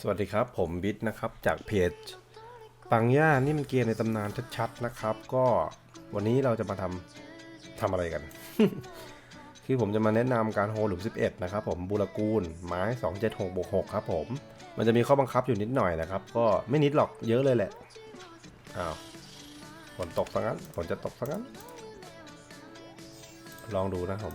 สวัสดีครับผมบิ๊ทนะครับจากเพจปังย่านี่มันเกมในตำนานชัดๆนะครับ ก็วันนี้เราจะมาทำทำอะไรกัน คือผมจะมาแนะนำการโฮหลุม 11 นะครับผมบูรกูลไม้ 276บวก6ครับผม มันจะมีข้อบังคับอยู่นิดหน่อยนะครับ ก็ไม่นิดหรอกเยอะเลยแหละอ้าวฝนตกซะงั้นฝนจะตกซะงั้น ลองดูนะผม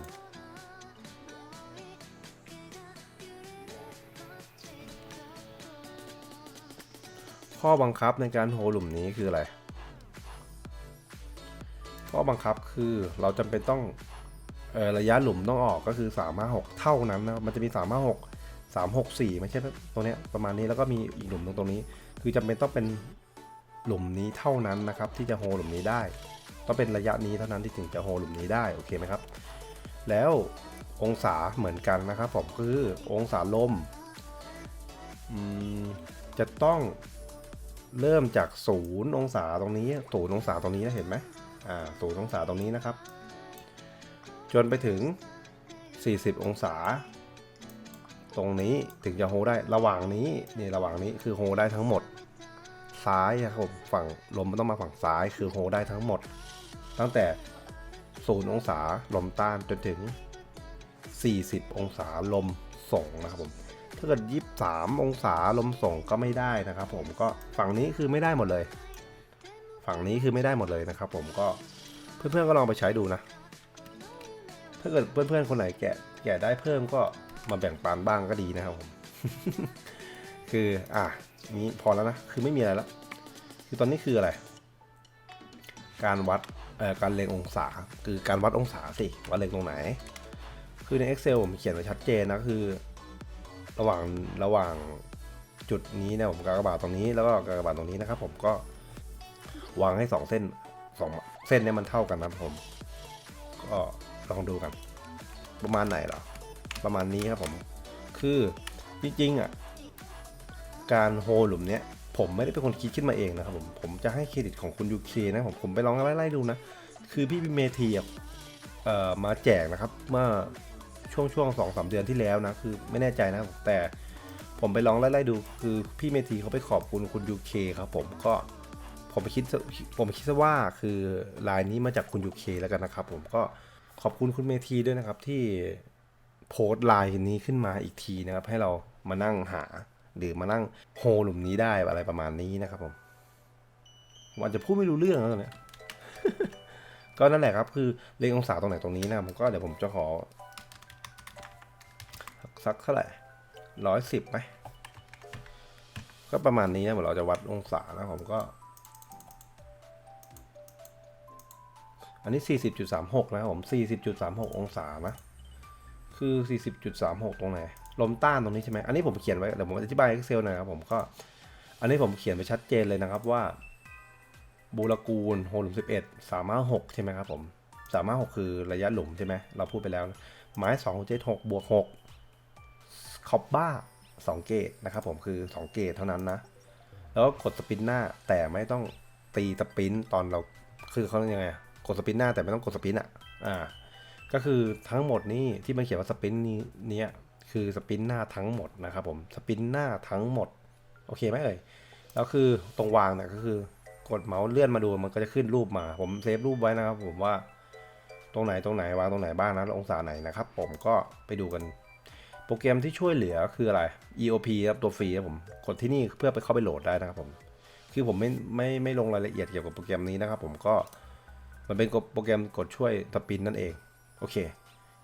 ข้อบังคับในการโฮหลุมนี้คืออะไร ข้อบังคับคือเราจำเป็นต้องออระยะหลุมต้องออกก็คือ3 5 6เท่านั้นนะมันจะมี 3 5 6 3 6 4ไม่ใช่ตรงเนี้ยประมาณนี้แล้วก็มีอีกหลุมตรงตรงนี้ คือจำเป็นต้องเป็นหลุมนี้เท่านั้นนะครับ ที่จะโฮหลุมนี้ได้ ต้องเป็นระยะนี้เท่านั้นที่ถึงจะโฮหลุมนี้ได้โอเคไหมครับ แล้วองศาเหมือนกันนะครับผมคือองศาลมมจะต้อง เริ่มจากศูนย์องศาตรงนี้ศูนย์องศาตรงนี้นะเห็นไหมอ่าศูนย์องศาตรงนี้นะครับ จนไปถึง 40 องศา ตรงนี้ถึงจะโฮได้ระหว่างนี้นี่ระหว่างนี้คือโฮได้ทั้งหมด ซ้ายนะครับผมฝั่งลมมันต้องมาฝั่งซ้ายคือโฮได้ทั้งหมด ตั้งแต่ศูนย์องศาลมต้านจนถึง 40 องศาลมส่งนะครับผม ถ้าเกิดยี่สามองศาลมส่งก็ไม่ได้นะครับ ผมก็ฝั่งนี้คือไม่ได้หมดเลย ฝั่งนี้คือไม่ได้หมดเลยนะครับ ผมก็เพื่อนๆก็ลองไปใช้ดูนะ ถ้าเกิดเพื่อนๆคนไหนแกะแกะได้เพิ่มก็มาแบ่งปันบ้างก็ดีนะครับผม คืออะนี้พอแล้วนะ คือไม่มีอะไรแล้ว คือตอนนี้คืออะไร การวัดเอ่อการเล็งองศา คือการวัดองศาสิว่าเล็งตรงไหน คือใน Excel ผมเขียนไว้ชัดเจนนะคือ ระหว่างระหว่างจุดนี้นะผมกากบาทตรงนี้แล้วก็กากบาทตรงนี้นะครับ ผมก็วางให้สองเส้นสองเส้นเนี่ยมันเท่ากันนะผม ก็ลองดูกัน ประมาณไหนหรอประมาณนี้ครับผม คือจริงๆอะการโฮหลุมเนี้ยผมไม่ได้เป็นคนคิดขึ้นมาเองนะครับผมผมจะให้เครดิตของคุณยูเคนะผมผมไปลองไล่ๆดูนะ คือพี่เมทีอะเอ่อมาแจกนะครับเมื่อ ช่วงช่วงสองสามเดือนที่แล้วนะ คือไม่แน่ใจนะ แต่ผมไปลองไล่ๆดู คือพี่เมทีเขาไปขอบคุณคุณยูเคครับผมก็ผมคิดผมคิดซะว่าคือลายนี้มาจากคุณยูเคแล้วกันนะครับ ผมก็ขอบคุณคุณเมทีด้วยนะครับ ที่โพสต์ลายนี้ขึ้นมาอีกทีนะครับ ให้เรามานั่งหาหรือมานั่งโฮหลุมนี้ได้อะไรประมาณนี้นะครับ ผมผมอาจจะพูดไม่รู้เรื่องแล้วตอนเนี้ยก็นั่นแหละครับ คือเลงองศาตรงไหนตรงนี้นะผมก็เดี๋ยวผมจะขอ สักเท่าไหร่ร้อยสิบไหมก็ประมาณนี้นะเหมือนเราจะวัดองศานะผมก็ อันนี้ 40.36 นะครับผม 40.36 องศานะ คือ 40.36 ตรงไหน ลมต้านตรงนี้ใช่ไหมอันนี้ผมเขียนไว้เดี๋ยวผมอธิบาย Excel หน่อยครับผมก็ อันนี้ผมเขียนไว้ชัดเจนเลยนะครับว่า บูรกูลโฮหลุม11 356ใช่ไหมครับผม356คือระยะหลุมใช่ไหมเราพูดไปแล้ว ไม้2 7 6บวก6 คอบบ้าสองเกตนะครับผมคือ 2 เกตเท่านั้นนะ แล้วก็กดสปินหน้าแต่ไม่ต้องตีสปินตอนเราคือเขาเรียกยังไงอะกดสปินหน้าแต่ไม่ต้องกดสปินอะอ่าก็คือทั้งหมดนี่ที่มันเขียนว่าสปินนี้เนี้ยคือสปินหน้าทั้งหมดนะครับผมสปินหน้าทั้งหมดโอเคไหมเอ่ยแล้วคือตรงวางเนี่ยก็คือกดเมาส์เลื่อนมาดูมันก็จะขึ้นรูปมา ผมเซฟรูปไว้นะครับ ผมว่าตรงไหนตรงไหนวางตรงไหนบ้างนะแล้วองศาไหนนะครับ ผมก็ไปดูกัน โปรแกรมที่ช่วยเหลือคืออะไร EOP ครับตัวฟรีครับผม กดที่นี่เพื่อไปเข้าไปโหลดได้นะครับผม คือผมไม่ไม่ไม่ลงรายละเอียดเกี่ยวกับโปรแกรมนี้นะครับผมก็มันเป็นโปรแกรมกดช่วยสปินนั่นเอง โอเค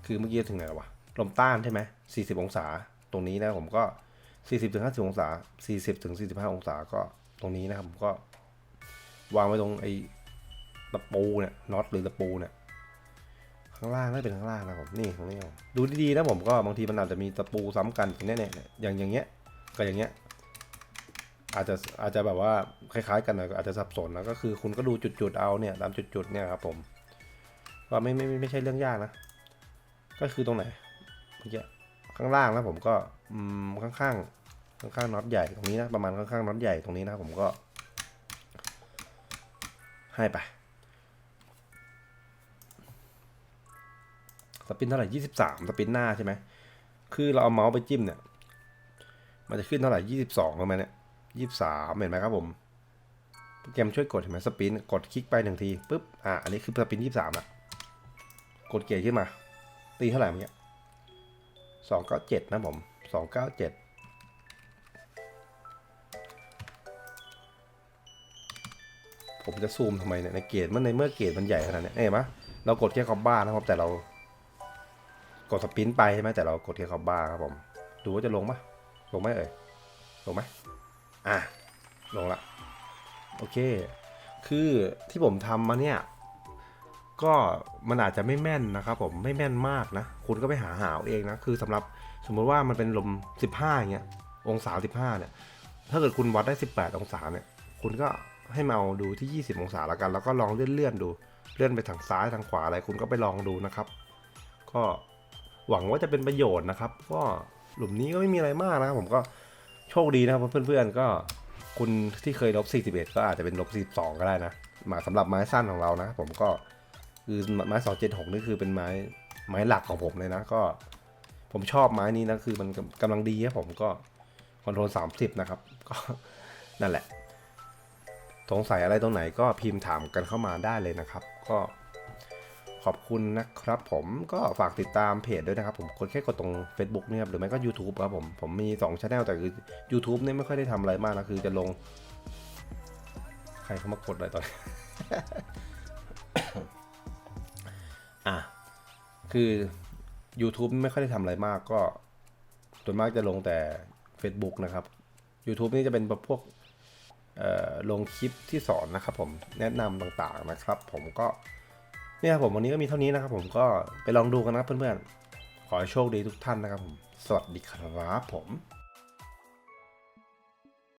คือเมื่อกี้ถึงไหนแล้ววะ ลมต้านใช่ไหม40 องศา ตรงนี้นะผมก็ 40ถึง50 องศา 40ถึง45 องศาก็ตรงนี้นะครับผมก็ วางไว้ตรงไอ้ตะปูเนี่ยน็อตหรือตะปูเนี่ย ข้างล่างน่าจะเป็นข้างล่างนะผมนี่ตรงนี้ดูดีๆนะผมก็บางทีมันอาจจะมีตะปูซ้ำกันอย่างเนี้ยเนี่ยอย่างอย่างเงี้ยกับอย่างเงี้ยอาจจะอาจจะแบบว่าคล้ายๆ กันน่อาจจะสับสนนะก็คือคุณก็ดูจุดๆเอาเนี่ยตามจุดๆเนี่ยครับผมว่าไม่ไม่ไม่ไม่ใช่เรื่องยากนะ ก็คือตรงไหนเมื่อกี้ข้างล่างนะผมก็อืมข้างๆข้างๆน็อตใหญ่ตรงนี้นะประมาณข้างๆน็อตใหญ่ตรงนี้นะผมก็ ให้ไป สปินเท่าไหร่ยี่สิบสามสปินหน้าใช่ไหมคือเราเอาเมาส์ไปจิ้มเนี่ย มันจะขึ้นเท่าไหร่ยี่สิบสองประมาณเนี้ยยี่สิบสามเห็นไหมครับผมโปรแกรมช่วยกดเห็นไหมสปินกดคลิกไปหนึ่งทีปุ๊บอะอันนี้คือสปินยี่สิบสามละกดเกียร์ขึ้นมา ตีเท่าไหร่เมื่อกี้สองเก้าเจ็ดนะผมสองเก้าเจ็ดผมจะซูมทำไมเนี่ยในเกรดมันในเมื่อเกรดมันใหญ่ขนาดนี้เห็นไหมเรากดแค่คอมบ้านะครับแต่เรา กดสปินไปใช่ไหมแต่เรากดแค่คอมบ้าครับผม ดูว่าจะลงปะลงไหมเอ่ย ลงไหมอะ ลงละ โอเค คือที่ผมทำมาเนี่ย ก็มันอาจจะไม่แม่นนะครับผมไม่แม่นมากนะ คุณก็ไปหาหาเองนะ คือสำหรับสมมติว่ามันเป็นลม 15อย่างเงี้ย องศา 15 เนี่ย ถ้าเกิดคุณวัดได้ 18 องศาเนี่ย คุณก็ให้มาเอาดูที่ 20 องศาแล้วกัน แล้วก็ลองเลื่อนๆดู เลื่อนไปทางซ้ายทางขวาอะไร คุณก็ไปลองดูนะครับ ก็ หวังว่าจะเป็นประโยชน์นะครับ ก็หลุมนี้ก็ไม่มีอะไรมากนะครับผมก็โชคดีนะครับเพื่อนๆก็คุณที่เคยลบ41 ก็อาจจะเป็นลบ42 ก็ได้นะหมายสำหรับไม้สั้นของเรานะ ผมก็คือไม้276นี่คือเป็นไม้ไม้หลักของผมเลยนะ ก็ผมชอบไม้นี้นะคือมันกำลังดีครับผมก็คอนโทรล30 นะครับ ก็นั่นแหละสงสัยอะไรตรงไหนก็พิมพ์ถามกันเข้ามาได้เลยนะครับ ก็ ขอบคุณนะครับผมก็ฝากติดตามเพจด้วยนะครับผมกดแค่กดตรง Facebook เนี่ยครับหรือไม่ก็ YouTube ครับผม ผมมี2ช anel แต่คือ YouTube เนี่ยไม่ค่อยได้ทำอะไรมากนะคือจะลง ใครเข้ามากดอะไรตอนนี้อะคือ YouTube ไม่ค่อยได้ทำอะไรมากก็ส่วนมากจะลงแต่ Facebook นะครับ YouTube นี่จะเป็นแบบพวกเอ่อลงคลิปที่สอนนะครับผมแนะนำต่างๆนะครับ ผมก็ เนี่ยครับผมวันนี้ก็มีเท่านี้นะครับผมก็ไปลองดูกันนะครับเพื่อนๆ ขอให้โชคดีทุกท่านนะครับผม สวัสดีครับผม